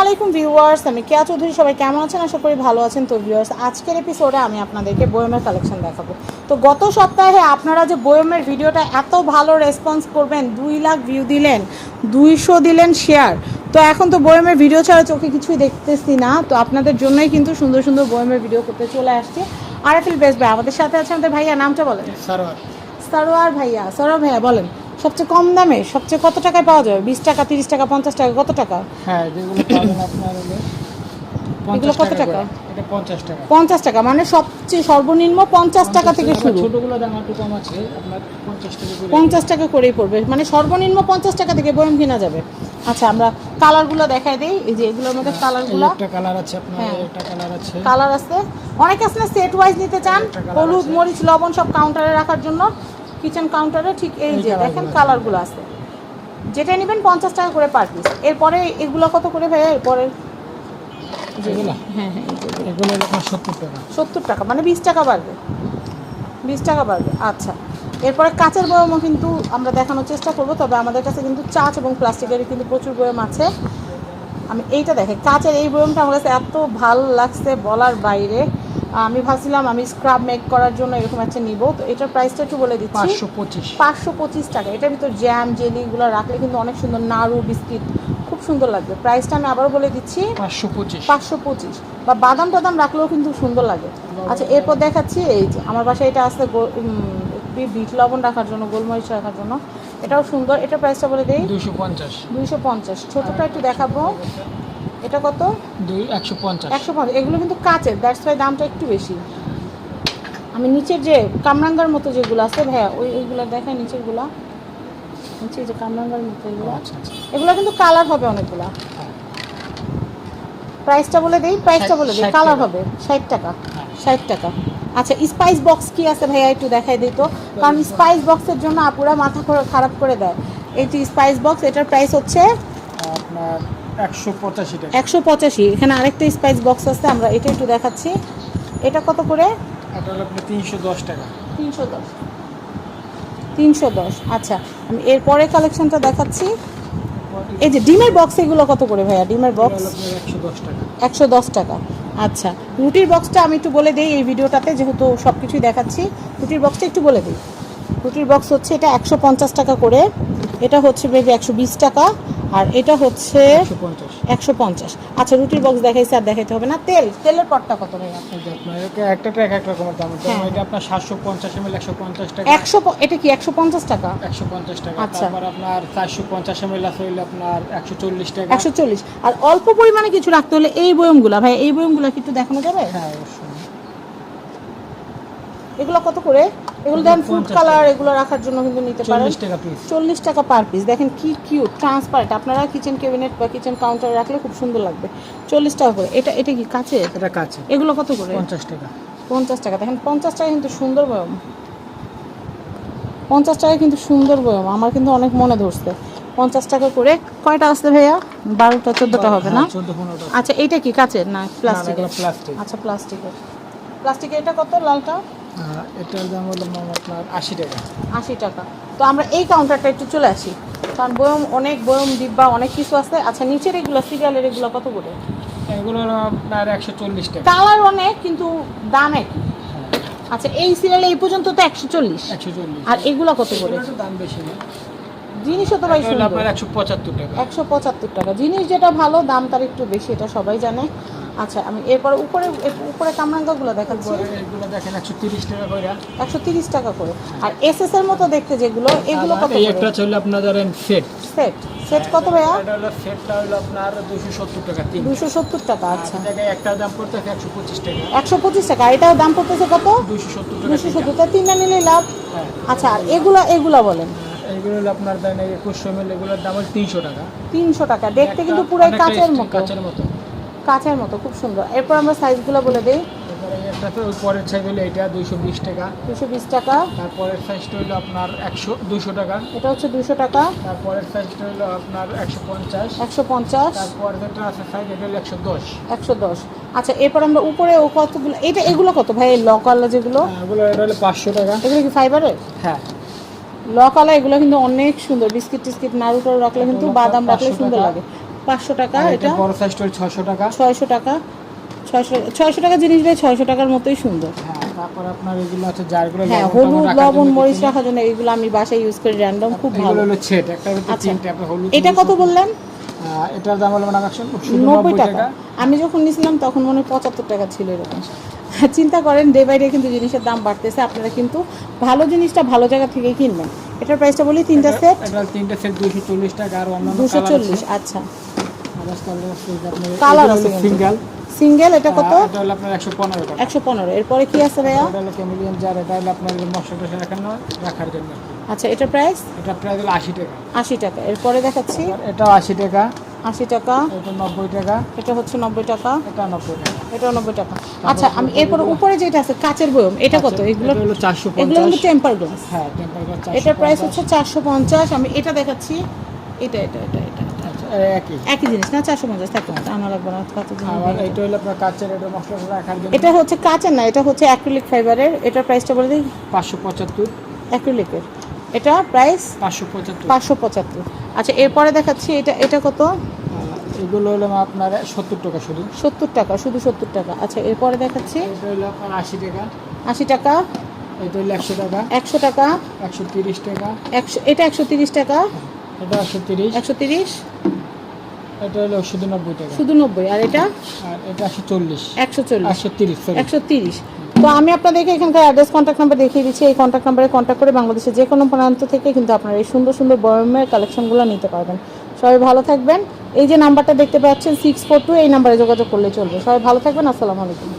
আলাইকুম ভিউয়ার্স আমি কেয়া চৌধুরী সবাই কেমন আছেন? আশা করি ভালো আছেন। তো ভিউয়ার্স আজকের এপিসোডে আমি আপনাদেরকে বয়মের কালেকশন দেখাবো। তো গত সপ্তাহে আপনারা যে বয়মের ভিডিওটা এত ভালো রেসপন্স করবেন দুই লাখ ভিউ দিলেন দুইশো দিলেন শেয়ার তো এখন তো বয়মের ভিডিও ছাড়া চোখে কিছুই দেখতেছি না। তো আপনাদের জন্যই কিন্তু সুন্দর সুন্দর বয়মের ভিডিও করতে চলে আসছি। আরএফএল বেস্ট ভাই আমাদের সাথে আছে আমাদের ভাইয়া নামটা বলেন। সারোয়ার। সারোয়ার ভাইয়া সারোয়ার ভাইয়া বলেন। সবচেয়ে কম দামে সবচেয়ে কত টাকায় পাওয়া যাবে? বিশ টাকা তিরিশ টাকা পঞ্চাশ টাকা কত টাকা? হ্যাঁ যেগুলো পাবেন আপনার এগুলো কত টাকা? পঞ্চাশ টাকা। মানে সবচেয়ে সর্বনিম্ন পঞ্চাশ টাকা থেকে শুরু। টাকা পঞ্চাশ টাকা করেই পড়বে মানে সর্বনিম্ন পঞ্চাশ টাকা থেকে বয়ম কেনা যাবে। আচ্ছা আমরা কালারগুলো দেখাই দিই। এই যে এগুলোর মধ্যে কালারগুলো। একটা কালার আছে আপনার হ্যাঁ। একটা কালার আছে। কালার আছে। অনেকে আসলে সেট ওয়াইজ নিতে চান হলুদ মরিচ লবণ সব কাউন্টারে রাখার জন্য। কিচেন কাউন্টারে ঠিক এই যে দেখেন। কালারগুলো আছে। যেটা নেবেন পঞ্চাশ টাকা করে পার পিস এরপরে এগুলো কত করে ভাইয়া? এরপরে? হ্যাঁ হ্যাঁ টাকা। সত্তর টাকা মানে বিশ টাকা বাড়বে। বিশ টাকা বাড়বে আচ্ছা। এরপরে কাঁচের বয়মও কিন্তু আমরা দেখানোর চেষ্টা করব তবে আমাদের কাছে কিন্তু চাচ এবং প্লাস্টিকের কিন্তু প্রচুর বয়ম আছে। আমি এইটা দেখে কাঁচের এই বয়মটা আমার কাছে এত ভালো লাগছে বলার বাইরে। আমি ভাবছিলাম আমি স্ক্রাব মেক করার জন্য এরকম একটা নিব। তো এটার প্রাইসটা একটু বলে দিচ্ছি। পাঁচশো পঁচিশ। পাঁচশো পঁচিশ টাকা। এটার ভিতর জ্যাম জেলিগুলো রাখলে কিন্তু অনেক সুন্দর নাড়ু বিস্কিট খুব সুন্দর লাগবে। প্রাইসটা আমি আবারও বলে দিচ্ছি। পাঁচশো পঁচিশ। পাঁচশো পঁচিশ। বা বাদাম টাদাম রাখলেও কিন্তু সুন্দর লাগে। আচ্ছা এরপর দেখাচ্ছি এই যে আমার বাসায় এটা একটু বিট লবণ রাখার জন্য গোলমরিচ রাখার জন্য। এটাও সুন্দর। এটার প্রাইসটা বলে দিই। দুইশো পঞ্চাশ। দুইশো পঞ্চাশ। ছোটোটা একটু দেখাবো। এটা কত? দুই একশো পঞ্চাশ। একশো পঞ্চাশ। এগুলো কিন্তু কাঁচের দ্যাটস ওয়াই দামটা একটু বেশি। আমি নিচের যে কামরাঙ্গার মতো যেগুলো আছে ভাইয়া ওই ওইগুলো দেখাই নিচেরগুলা। নিচে যে কামরাঙ্গার মতো এগুলো। আচ্ছা আচ্ছা। এগুলো কিন্তু কালার হবে অনেকগুলা। হ্যাঁ। প্রাইসটা বলে দেই প্রাইসটা বলে দিই কালার হবে ষাট টাকা হ্যাঁ। ষাট টাকা। আচ্ছা স্পাইস বক্স কি আছে ভাইয়া একটু দেখাই দিই তো? কারণ স্পাইস বক্সের জন্য আপুরা মাথা করে খারাপ করে দেয়। এই যে স্পাইস বক্স এটার প্রাইস হচ্ছে আপনার একশো পঁচাশি এখানে আরেকটা স্পাইস বক্স আছে আমরা এটা একটু দেখাচ্ছি। এটা কত করে? তিনশো দশ টাকা। তিনশো দশ। তিনশো দশ। আচ্ছা আমি এরপরে কালেকশনটা দেখাচ্ছি। এই যে ডিমের বক্স এগুলো কত করে ভাইয়া? ডিমের বক্স একশো দশ টাকা। আচ্ছা রুটির বক্সটা আমি একটু বলে দিই এই ভিডিওটাতে যেহেতু সব কিছুই দেখাচ্ছি। রুটির বক্সটা একটু বলে দিই। রুটির বক্স হচ্ছে এটা একশো পঞ্চাশ টাকা করে। এটা হচ্ছে বেবি একশো বিশ টাকা। আর এটা হচ্ছে একশো পঞ্চাশ। আচ্ছা রুটির বক্স দেখাইছে আর দেখাইতে হবে না। তেল তেলের পটটা কত এটা একটা ট্র্যাক এক রকমের দাম। হ্যাঁ। এটা আপনার সাতশো পঞ্চাশ এমএল একশো পঞ্চাশ টাকা। একশো এটা কি একশো পঞ্চাশ টাকা? একশো পঞ্চাশ টাকা। আচ্ছা। তারপর আপনার চারশো পঞ্চাশ এমএল আছে হইলে আপনার একশো চল্লিশ টাকা। একশো চল্লিশ। আর অল্প পরিমাণে কিছু রাখতে হলে এই বয়মগুলা ভাই এই বয়মগুলা কি একটু দেখানো যাবে? হ্যাঁ অবশ্যই। এগুলো কত করে? এগুলো দেন ফুড কালার এগুলো রাখার জন্য কিন্তু নিতে পারেন। চল্লিশ টাকা পিস চল্লিশ টাকা পার পিস দেখেন কি কিউট ট্রান্সপারেন্ট আপনারা কিচেন ক্যাবিনেট বা কিচেন কাউন্টারে রাখলে খুব সুন্দর লাগবে। চল্লিশ টাকা করে। এটা এটা কি কাছে এটা কাছে এগুলো কত করে? পঞ্চাশ টাকা। পঞ্চাশ টাকা। দেখেন পঞ্চাশ টাকা কিন্তু সুন্দর বয়ম। পঞ্চাশ টাকা কিন্তু সুন্দর বয়ম। আমার কিন্তু অনেক মনে ধরছে। পঞ্চাশ টাকা করে। কয়টা আসছে ভাইয়া? বারোটা চোদ্দোটা হবে না? পনেরোটা আচ্ছা এইটা কি কাচের না প্লাস্টিকের প্লাস্টিক আচ্ছা প্লাস্টিকের প্লাস্টিকের এটা কত লালটা? এটার দাম হলো আপনার আশি টাকা। আশি টাকা। তো আমরা এই কাউন্টারটা একটু চলে আসি। কারণ বয়ম অনেক বয়ম ডিব্বা অনেক কিছু আছে। আচ্ছা নিচের এগুলো সিরিয়ালের এগুলো কত করে? এগুলো আপনার একশো চল্লিশ টাকা। কালার অনেক কিন্তু দাম একই। আচ্ছা এই সিরিয়ালে এই পর্যন্ত তো একশো চল্লিশ। একশো চল্লিশ। আর এগুলো কত করে? দাম বেশি না। জিনিসও তো ভাই আপনার একশো পঁচাত্তর টাকা। একশো পঁচাত্তর টাকা। জিনিস যেটা ভালো দাম তার একটু বেশি এটা সবাই জানে। আচ্ছা আমি এরপর উপরে উপরে কামরাঙ্গাগুলো দেখাচ্ছি। এগুলো দেখেন একশো তিরিশ টাকা করে। একশো তিরিশ টাকা করে। আর এস এস এর মতো দেখতে যেগুলো এগুলো কত একটা চলে আপনার ধরেন সেট সেট সেট কত ভাইয়া? এটা হলো সেটটা হলো আপনার দুশো সত্তর টাকা তিন। দুশো সত্তর টাকা আচ্ছা। জায়গায় একটা দাম পড়তেছে একশো পঁচিশ টাকা। একশো পঁচিশ টাকা আর এটাও দাম পড়তেছে কত? দুশো সত্তর টাকা দুশো তিনটা। সত্তর টাকা তিনটা নিলে লাভ? হ্যাঁ। আচ্ছা আর এগুলা এগুলা বলেন। এইগুলো হলো আপনার দেন একুশশো এমএল এগুলোর দাম হলো তিনশো টাকা। তিনশো টাকা দেখতে কিন্তু অনেকটা কাচের মতো। কাচের মতো। কাচের মতো খুব সুন্দর। এরপর আমরা সাইজগুলো বলে দিই। পরের সাইজ হলো এটা দুইশো বিশ টাকা। দুশো বিশ টাকা। তারপরের সাইজটা হলো আপনার একশো দুশো টাকা। এটা হচ্ছে দুশো টাকা। তারপরের সাইজটা হলো আপনার একশো পঞ্চাশ। একশো পঞ্চাশ। তারপর যেটা আছে সাইজ এটা হলো একশো দশ। একশো দশ। আচ্ছা এরপর আমরা উপরে ও কতগুলো এটা এগুলো কত ভাই লকালা যেগুলো? এগুলো এটা হলো পাঁচশো টাকা। এগুলো কি ফাইবারের হ্যাঁ। লকালা এগুলো কিন্তু অনেক সুন্দর। বিস্কিট টিস্কিট নাড়ু টাড়ু রাখলে কিন্তু বাদাম রাখলে সুন্দর লাগে। পাঁচশো টাকা এটা বড় সাইজটা হলো ছশো টাকা। ছয়শো টাকা ছয়শো ছয়শো টাকা জিনিস ভাই ছয়শো টাকার মতোই সুন্দর। হ্যাঁ তারপর আপনার এগুলো আছে জারগুলো হ্যাঁ হলুদ লবণ মরিচ রাখার জন্য এগুলো আমি বাসায় ইউজ করি র্যান্ডম খুব ভালো। হলো একটা আচ্ছা। তিনটে আপনার হলুদ এটা কত বললেন? এটার দাম হলো একশো নব্বই টাকা। আমি যখন নিয়েছিলাম তখন মনে হয় পঁচাত্তর টাকা ছিল এরকম। চিন্তা করেন ডে বাই ডে কিন্তু জিনিসের দাম বাড়তেছে আপনারা কিন্তু ভালো জিনিসটা ভালো জায়গা থেকে কিনবেন। এটার প্রাইসটা বলি তিনটা সেট এটা তিনটে সেট দুশো চল্লিশ টাকা আর অন্যান্য দুশো চল্লিশ আচ্ছা। কালার আছে সিঙ্গেল সিঙ্গেল এটা কত? এটা হলো আপনার একশো পনেরো টাকা। একশো পনেরো। এরপরে কি আছে ভাইয়া? এটা হলো ক্যামিলিয়ান জার এটা হলো আপনার মশলা টশলা রাখার নয়, রাখার জন্য। আচ্ছা এটার প্রাইস এটা প্রায় হলো আশি টাকা। আশি টাকা। এরপরে দেখাচ্ছি। এটাও আশি টাকা। আশি টাকা। এটা নব্বই টাকা। এটা হচ্ছে নব্বই টাকা। এটা নব্বই টাকা। এটাও নব্বই টাকা। আচ্ছা আমি এরপরে উপরে যেটা আছে কাচের বয়ম এটা কত? এগুলো হলো চারশো এগুলো কিন্তু পঞ্চাশ টেম্পার গ্লাস হ্যাঁ টেম্পারেচার এটার প্রাইস হচ্ছে চারশো পঞ্চাশ। আমি এটা দেখাচ্ছি। এটা এটা এটা এটা এটা। একই। একই জিনিস না চারশো পঞ্চাশ থাকবে আনা লাগবে না কত জিনিস এটা হলো আপনার কাঁচের এটা মশলা রাখার জন্য এটা হচ্ছে কাচের না এটা হচ্ছে অ্যাক্রিলিক ফাইবারের এটার প্রাইসটা বলে দিই? পাঁচশো পঁচাত্তর। অ্যাক্রিলিকের এটা প্রাইস পাঁচশো পঁচাত্তর। পাঁচশো পঁচাত্তর। আচ্ছা এরপরে দেখাচ্ছি এটা এটা কত? এগুলো হলো আপনার সত্তর টাকা শুধু। সত্তর টাকা শুধু সত্তর টাকা। আচ্ছা এরপরে দেখাচ্ছি। এটা হলো আপনার আশি টাকা। আশি টাকা। এটা হলো একশো টাকা। একশো টাকা। একশো তিরিশ টাকা। একশো এটা একশো তিরিশ টাকা। এটা একশো তিরিশ। একশো তিরিশ? এটা হলো শুধু নব্বই টাকা। শুধু নব্বই আর এটা? আর এটা একশো চল্লিশ। একশো চল্লিশ। একশো তিরিশ সরি একশো তিরিশ। তো আমি আপনাদেরকে এখানকার অ্যাড্রেস কন্ট্যাক্ট নাম্বার দেখিয়ে দিচ্ছি। এই কন্ট্যাক্ট নাম্বারে কন্ট্যাক্ট করে বাংলাদেশের যে কোনো প্রান্ত থেকে কিন্তু আপনারা এই সুন্দর সুন্দর বয়মের কালেকশনগুলো নিতে পারবেন। সবাই ভালো থাকবেন। এই যে নাম্বারটা দেখতে পাচ্ছেন সিক্স ফোর টু এই নাম্বারে যোগাযোগ করলে চলবে। সবাই ভালো থাকবেন। আসসালামু আলাইকুম।